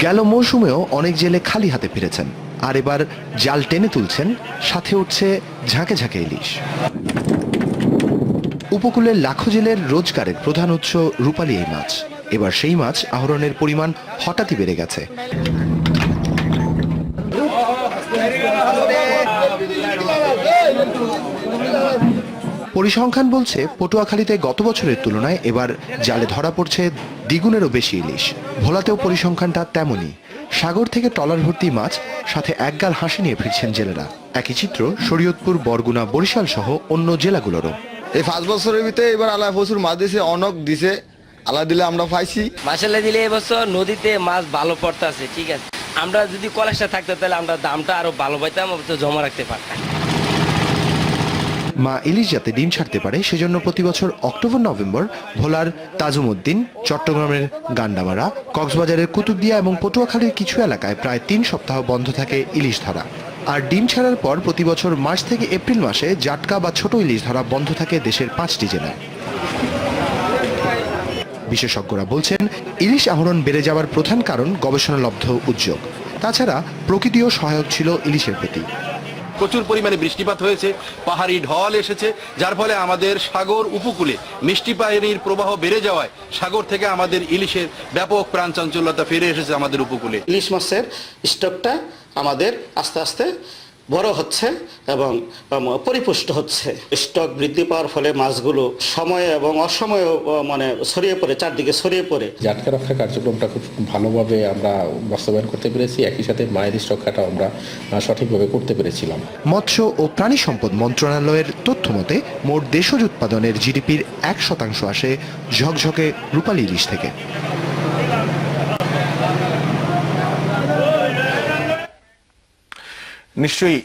গেল মৌসুমেও অনেক জেলে খালি হাতে ফিরেছেন। আর এবার জাল টেনে তুলছেন, সাথে উঠছে ঝাঁকে ঝাঁকে ইলিশ। উপকূলের লাখো জেলের রোজগারের প্রধান উৎস রূপালী এই মাছ। এবার সেই মাছ আহরণের পরিমাণ হঠাৎই বেড়ে গেছে। পরিসংখ্যান বলছে পটুয়াখালীতে গত বছরের তুলনায় এবার জালে ধরা পড়ছে দ্বিগুণেরও বেশি ইলিশ। ভোলাতেও পরিসংখ্যানটা তেমনই। সাগর থেকে টলার ভর্তি মাছ সাথে একগাল হাসি নিয়ে ফিরছেন জেলেরা। একই চিত্র শরীয়তপুর বরগুনা বরিশাল সহ অন্য জেলাগুলোরও। এই পাঁচ বছরের ভিতরে এবার আল্লাহ প্রচুর মাছ দিছে অনক দিছে আল্লাহ দিলে আমরা পাইছি। মাসাল্লাহ দিলে এবছর নদীতে মাছ ভালো পড়তেছে ঠিক আছে। আমরা যদি কলেজটা থাকতো তাহলে আমরা দামটা আরও ভালো পাইতাম জমা রাখতে পারতাম। মা ইলিশ যাতে ডিম ছাড়তে পারে, সেজন্য প্রতি বছর অক্টোবর, নভেম্বর ভোলার তাজুমউদ্দিন চট্টগ্রামের গান্ডামারা, কক্সবাজারের কুতুবদিয়া এবং পটুয়াখালীর কিছু এলাকায় প্রায় তিন সপ্তাহ বন্ধ থাকে ইলিশ ধরা। আর ডিম ছাড়ার পর প্রতি বছর মার্চ থেকে এপ্রিল মাসে জাটকা বা ছোট ইলিশ ধরা বন্ধ থাকে দেশের পাঁচটি জেলায়। বিশেষজ্ঞরা বলছেন, ইলিশ আহরণ বেড়ে যাওয়ার প্রধান কারণ গবেষণালব্ধ উদ্যোগ। তাছাড়া প্রকৃতিও সহায়ক ছিল ইলিশের প্রতি। প্রচুর পরিমাণে বৃষ্টিপাত হয়েছে, পাহাড়ি ঢল এসেছে, যার ফলে আমাদের সাগর উপকূলে মিষ্টি পানির প্রবাহ বেড়ে যাওয়ায় সাগর থেকে আমাদের ইলিশের ব্যাপক প্রাণ চাঞ্চল্যতা ফিরে এসেছে আমাদের উপকূলে। ইলিশ মাছের স্টকটা আমাদের আস্তে আস্তে বড় হচ্ছে এবং পরিপুষ্ট হচ্ছে। স্টক বৃদ্ধি পাওয়ার ফলে মাছগুলো সময়ে এবং অসময়ে মানে ছড়িয়ে পড়ে চারদিকে ছড়িয়ে পড়ে। জাটকা রক্ষা কার্যক্রমটা খুব ভালোভাবে আমরা বাস্তবায়ন করতে পেরেছি একই সাথে মায়ের রক্ষাটা আমরা সঠিকভাবে করতে পেরেছিলাম। মৎস্য ও প্রাণী সম্পদ মন্ত্রণালয়ের তথ্য মতে মোট দেশজ উৎপাদনের জিডিপির এক শতাংশ আসে ঝকঝকে রূপালী ইলিশ থেকে। নিশ্চয়ই